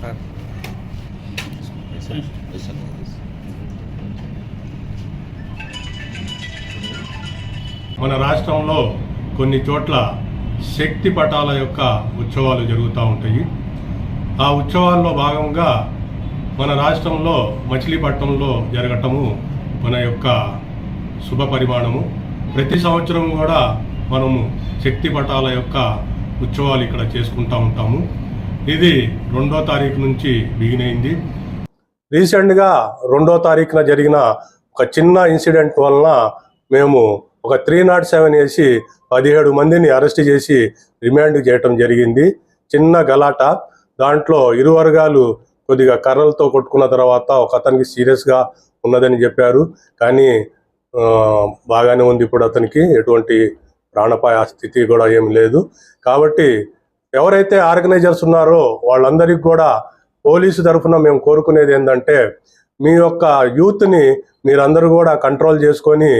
మన రాష్ట్రంలో కొన్ని చోట్ల శక్తి పటాల యొక్క ఉత్సవాలు జరుగుతూ ఉంటాయి. ఆ ఉత్సవాల్లో భాగంగా మన రాష్ట్రంలో మచిలీపట్నంలో జరగటము మన యొక్క శుభ పరిమాణము. ప్రతి సంవత్సరం కూడా మనము శక్తి పటాల యొక్క ఉత్సవాలు ఇక్కడ చేసుకుంటూ ఉంటాము. ఇది రెండో తారీఖు నుంచి బిగిన్ అయింది. రీసెంట్గా రెండో తారీఖున జరిగిన ఒక చిన్న ఇన్సిడెంట్ వలన మేము ఒక త్రీ నాట్ సెవెన్ వేసి పదిహేడు మందిని అరెస్ట్ చేసి రిమాండ్ చేయటం జరిగింది. చిన్న గలాట. దాంట్లో ఇరు వర్గాలు కొద్దిగా కర్రలతో కొట్టుకున్న తర్వాత ఒక అతనికి సీరియస్గా ఉన్నదని చెప్పారు. కానీ బాగానే ఉంది ఇప్పుడు అతనికి. ఎటువంటి ప్రాణపాయ స్థితి కూడా ఏం లేదు. కాబట్టి ఎవరైతే ఆర్గనైజర్స్ ఉన్నారో వాళ్ళందరికీ కూడా పోలీసు తరఫున మేము కోరుకునేది ఏంటంటే మీ యొక్క యూత్ని మీరందరూ కూడా కంట్రోల్ చేసుకొని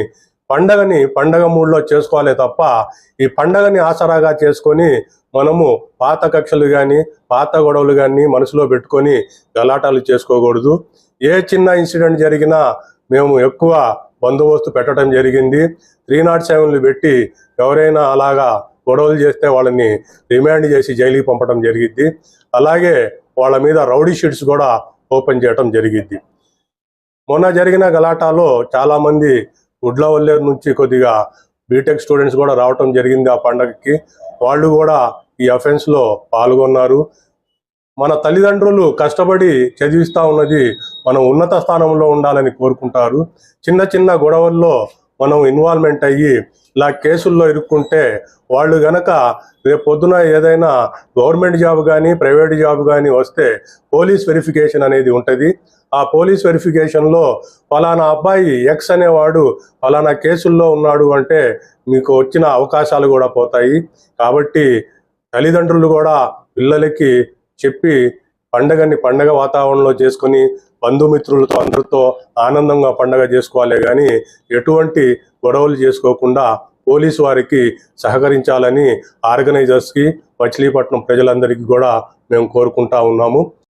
పండగని పండగ మూడ్లో చేసుకోవాలి తప్ప ఈ పండగని ఆసరాగా చేసుకొని మనము పాత కక్షలు కానీ పాత గొడవలు కానీ మనసులో పెట్టుకొని గలాటాలు చేసుకోకూడదు. ఏ చిన్న ఇన్సిడెంట్ జరిగినా మేము ఎక్కువ బందోబస్తు పెట్టడం జరిగింది. త్రీ నాట్ సెవెన్లు పెట్టి ఎవరైనా అలాగా గొడవలు చేస్తే వాళ్ళని రిమాండ్ చేసి జైలుకి పంపడం జరిగిద్ది. అలాగే వాళ్ళ మీద రౌడీ షీట్స్ కూడా ఓపెన్ చేయడం జరిగిద్ది. మొన్న జరిగిన గలాటాలో చాలామంది గుడ్లవల్లేరు నుంచి కొద్దిగా బీటెక్ స్టూడెంట్స్ కూడా రావటం జరిగింది ఆ పండగకి. వాళ్ళు కూడా ఈ అఫెన్స్లో పాల్గొన్నారు. మన తల్లిదండ్రులు కష్టపడి చదివిస్తూ ఉన్నది మనం ఉన్నత స్థానంలో ఉండాలని కోరుకుంటారు. చిన్న చిన్న గొడవల్లో మనం ఇన్వాల్వ్మెంట్ అయ్యి ఇలా కేసుల్లో ఇరుక్కుంటే వాళ్ళు గనక రేపు పొద్దున ఏదైనా గవర్నమెంట్ జాబ్ కానీ ప్రైవేట్ జాబ్ కానీ వస్తే పోలీస్ వెరిఫికేషన్ అనేది ఉంటుంది. ఆ పోలీస్ వెరిఫికేషన్లో ఫలానా అబ్బాయి ఎక్స్ అనేవాడు ఫలానా కేసుల్లో ఉన్నాడు అంటే మీకు వచ్చిన అవకాశాలు కూడా పోతాయి. కాబట్టి తల్లిదండ్రులు కూడా పిల్లలకి చెప్పి పండగని పండగ వాతావరణంలో చేసుకొని బంధుమిత్రులతో అందరితో ఆనందంగా పండగ చేసుకోవాలి. కానీ ఎటువంటి గొడవలు చేసుకోకుండా పోలీసు వారికి సహకరించాలని ఆర్గనైజర్స్కి మచిలీపట్నం ప్రజలందరికీ కూడా మేము కోరుకుంటా ఉన్నాము.